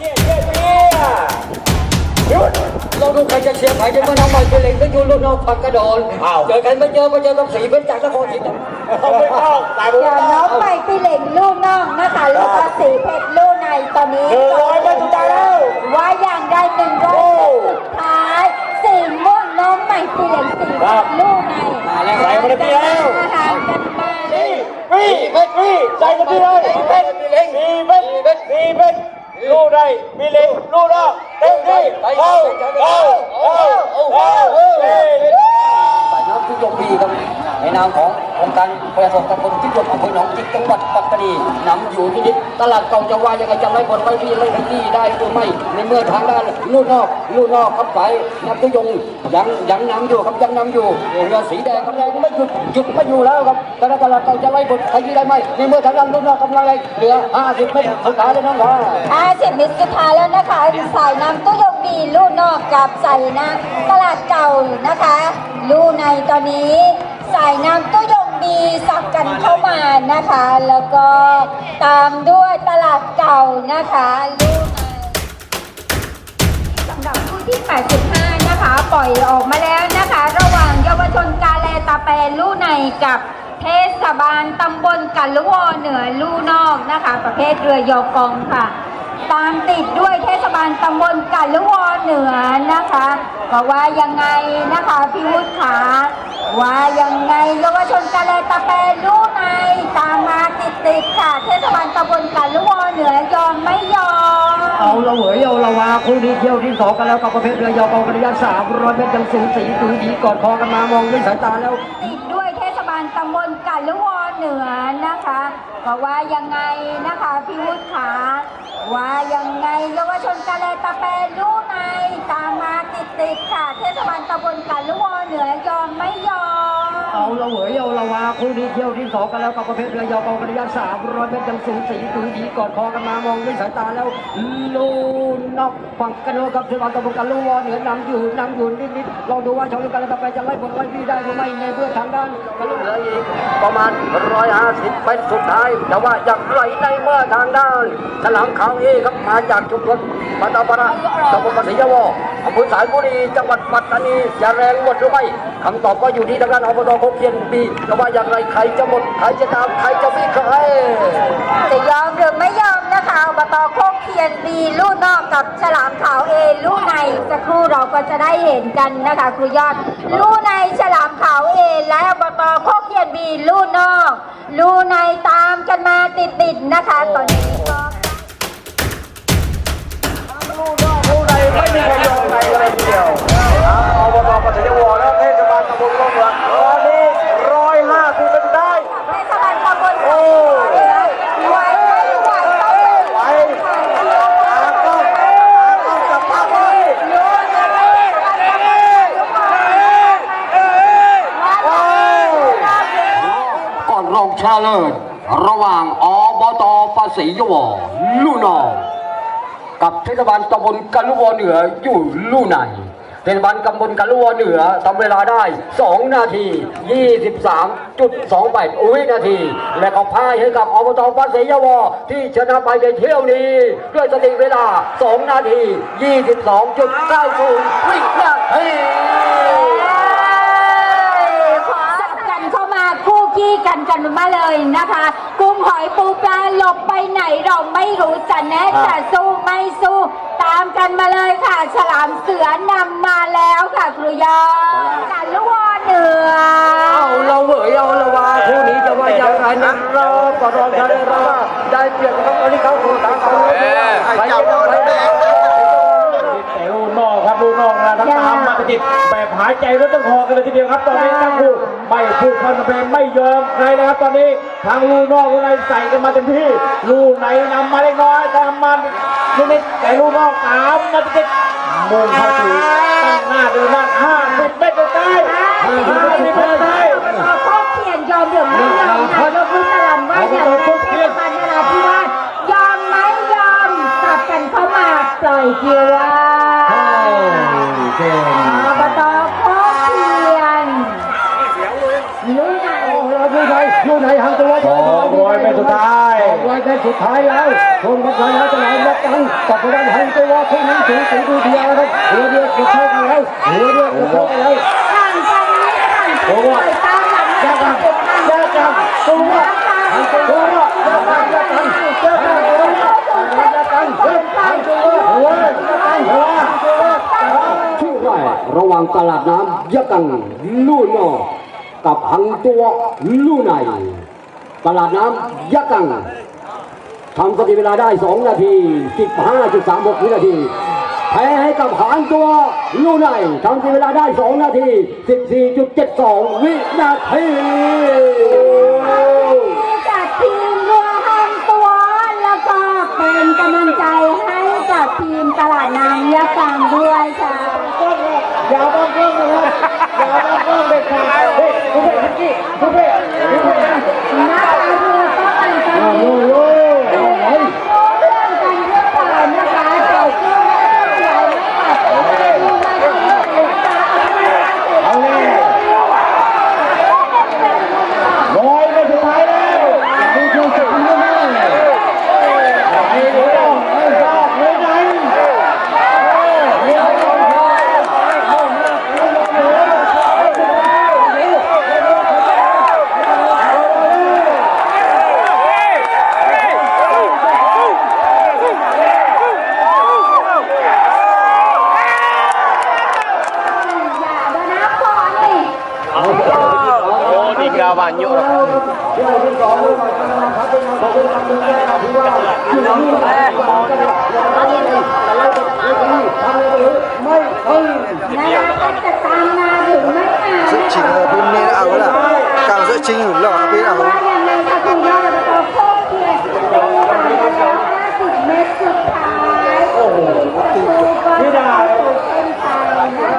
เนี่ยเนี่ยเนี่ยหยุดเราดูใครจะเชียร์ใครจะมาน้องใหม่เป็นเล็กก็อยู่รุ่นน้องผักกระโดนเจอกันไม่เจอมาเจอกับสีเป็นจากนครศรีธรรมราชเอาไม่ต้องตายผมอย่าไม่น้องไปปีเหล่งลูกน้องนะคะล้วก็สีเพชรลูกในตอนนี้หนึ่งร้อยเมตรสุดท้ายแล้วว่าอย่างได้หนึ่งร้อยสุดท้ายสีม่วงน้องใหม่ปีเหล่งสีเพชรลูกในใส่มาในที่แล้วห่างกันมานี่พี่พี่ใส่กันที่เลยมีเป็ดมีเล็งมีเป็ดมีเป็ดมีเป็ดลูกได้มีเล็งลูกได้เต็มที่เอาเอา เอาเอาเฮ้ยสายน้ำ ทุกยกปีครับในนามขององค์การประสบกับคนที่ยกอำเภอหนองจิกจังหวัดปัตตานีนำอยู่ที่นิดตลาดเก่าจะว่ายังไงจะไล่บนไล่พี่ไล่พี่ได้หรือไม่ในเมื่อทางด้านลู่นอกลู่นอกครับไปนับทุยงยังยังนำอยู่ครับยังนำอยู่เรือสีแดงกำลังไม่หยุดหยุดไม่อยู่แล้วครับตลาดตลาดเก่าจะไล่บนใครที่ได้ไหมในเมื่อทางด้านลู่นอกกำลังไล่เหลือ50เมตรสุดท้ายแล้วน้องว่าอาสิบมิตรสุดท้ายแล้วนะคะสายน้ำตู้ยง บีลูกนอกกับใส่นะตลาดเก่านะคะ ลูกในตอนนี้สายน้ำตู้ยงบีสับกันเข้ามานะคะ แล้วก็ตามด้วยตลาดเก่านะคะลูกในสำหรับผู้ที่ 85 นะคะ ปล่อยออกมาแล้วนะคะ ระหว่างเยาวชนกาแลตาแปรลู่ในกับเทศบาลตำบลกัลลุวอเหนือลู่นอกนะคะ ประเภทเรือยอกองค่ะ ตามติดด้วยเทศบาลตำบลกัลลุวอเหนือนะคะเพราะว่ายังไงนะคะพี่วุฒิขาว่ายังไงเยาวชนกาแลตาแปรลู่ในตามมาติดๆค่ะ เทศบาลตำบลกัลลุวอเหนือยอมไม่ยอม เอาละเหวยเอาละวาคู่นี้เที่ยวที่สองกันแล้วกับประเภทเรือยาวกองกระยะสามร้อยเมตรยังสูสีสูดีกอดคอกันมามองด้วยสายตาแล้ว ติดด้วยเทศบาลตำบลกัลลุวอเหนือนะคะบอกว่ายังไงนะคะพี่วุฒิขา ว่ายังไงเยาวชนกาเลตาแปรลู่ในตามมาติดติดๆค่ะ เทศบาลตำบลกัลลุวอเหนือยอมไม่ยอม เอาละเหวยเอาละวาคู่นี้เที่ยวที่สองกันแล้วกับประเภทเรือยาวกองกันระยะสามร้อยเมตรยังสูสีสูดีกอดคอกันมามองด้วยสายตาแล้วลูนอกฝั่งกันโนกับเทศบาลตำบลกันลูวอเหนือนำอยู่นำอยู่นิดๆลองดูว่าชาวลูกกันแล้วต่อไปจะไล่บนไล่พี่ได้หรือไม่ในเพื่อทางด้านกันลูกเหลืออีกประมาณร้อยห้าสิบ เป็นสุดท้ายแต่ว่าอย่างไรในเมื่อทางด้านฉลามขาวเอครับมาจากชุมชนปัตตาปาระตำบลปัสสียวออำเภอสายบุรีจังหวัดปัตตานีจะแรงหมดหรือไม่คำตอบก็อยู่ที่ทางด้านอบตโคกเคียนปีแต่ว่าอย่างไรใครจะหมดใครจะตามใครจะมีใครจะยอมหรือไม่ ยนบีลู่นอกกับฉลามขาวเอลู่ในสักครู่เราก็จะได้เห็นกันนะคะครูยอด ลู่ในฉลามขาวเอและอบตโคกเคียนบีลู่นอก ลู่ในตามกันมาติดๆนะคะ ตอนนี้ก็ ชาเลิศระหว่างอบตภาษียวอลู่นองกับเทศบาลตำบลกันลุวอเหนืออยู่ลู่ในเทศบาลตำบลกันลุวอเหนือทำเวลาได้ 2 นาที 23.28วินาที และก็พ่ายให้กับอบตภาษียวอที่ชนะไปในเที่ยวนี้ ด้วยสถิติเวลา 2 นาที 22.90วินาที สับกันเข้ามาคู่ขี้กันกันมา เลยนะคะกุ้งหอยปูปลาหลบไปไหนเราไม่รู้จะแน่จะสู้ไม่สู้ ตามกันมาเลยค่ะ ฉลามเสือนำมาแล้วค่ะครูยอดกันลูกวอเหนือเอาเราเหวยเอาละวาคู่นี้จะว่าอย่างไรนั้นรอก็รอได้รอได้เปรียบครับตอนนี้เขาถูกทางเขาใครจะใครจะแต่ลูกนอกครับลูกนอกนะทั้งตามมาติดแบบหายใจรถต้องคอกันเลยทีเดียวครับตอนนี้ทั้งคู่ ไม่พูดพันเพลงไม่ยอมใครนะครับตอนนี้ทางลูกนอกลูกในใส่กันมาเต็มที่ลูกในนำมาเล็กน้อยตามมานิดๆแต่ลูกนอกตามมาติดๆมุ่งเข้าสู่ตั้งหน้าเดินหน้าห้าสิบเมตรสุดท้ายห้าสิบเมตรสุด อ้โหดูไหนดูไหนหางตัวสองร้อยเมตรสุดท้ายร้อยเมส้นสุดท้ายแล้วชนกันไปแล้วจะไหลนัดกันกับพลังหันตัวคู่นี้สูสีดูเดียวนะครับหัวเดียวกระโชกกันแล้วหัวเดียวกระโชกกันแล้วห่างกันนิดห่างกันหน่อยตามหลังยากันยากันตัวตัวชื่อว่าระหว่างตลาดน้ำยะกังลู่นอกกับพังตัวลู่ใน ตลาดน้ำยะกังทำสถิติเวลาได้ 2 นาที 15.36 วินาทีแพ้ให้กับหางตัวลู่ในทำสถิติเวลาได้ 2 นาที 14.72 วินาทีจากทีมเรือหางตัวแล้วก็เป็นกำลังใจให้กับทีมตลาดน้ำยะกังด้วยค่ะอย่าบังเอิญนะครับอย่าบังเอิญเด็ดขาดเฮ้ยคุณเพ่คุณกี้คุณเพ่คุณเพ่ นะคะเรือก็เป็นการ โอ้โห เรื่องกันเรื่องก่อนนะคะต่อสู้ไม่ขาดดูมาทีนะคะ เอาเลยลอยไปสุดท้ายแล้วนี่คือสุดท้ายแล้วไอ้หนูต้องไม่ชอบเลยไหน อย่าเดี๋ยวนะก่อนนี่ Oh, di banyak lah. นะคะก็จะตามมาถึงไม่นาน Sức chính là bên nên ảo là càng dễ chính hưởng lọ bên ảo ว่ายังไงคะคุณยอดจะต้องโค้งเพียรเป็นผ่านไปแล้ว50 เมตรสุดท้ายโอ้โหไม่ได้เป็นไทยนะ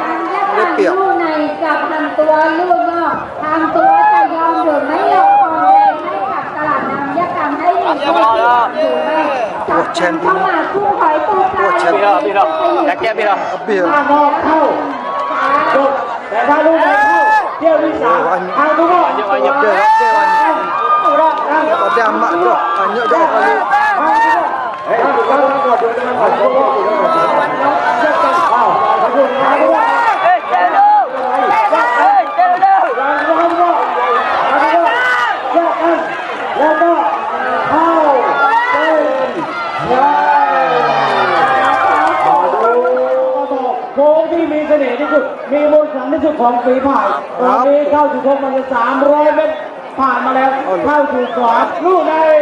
นั้นยักษ์ลู่ในกับทำตัวลู่นอกทำตัวจะยอมหรือไม่ยอมความแรงให้กับตลาดน้ำยักษ์การให้หนึ่งคนหรือไม่ จับกันเข้ามาคู่หอยตัวปลา Bi dah, bi dah. Dah kek bi dah. Habis ถ้านอกเข้าจบแต่ถ้าลูกในเข้าเที่ยวที่สามทางทุกคน Banyak-banyak. Dia dia wan Pada mak tu Banyak dah kali เฮ้ยทางก่อนดูทางก่อนดูทางก่อนดูทางก่อนอ้าวทางก่อนทางก่อน Eh, jalan. Eh, jalan. ทางก่อนทางก่อนทางก่อนแยกกันแล้วก็เข้าเป็นยาวโค้งที่มีเสน่ห์ที่สุด มีมนต์ ขลังที่สุดของฝีพายตอนนี้เข้าสู่โค้งมันจะ300เมตรผ่านมาแล้วเข้าสู่ขวาลูกในถึงแล้ว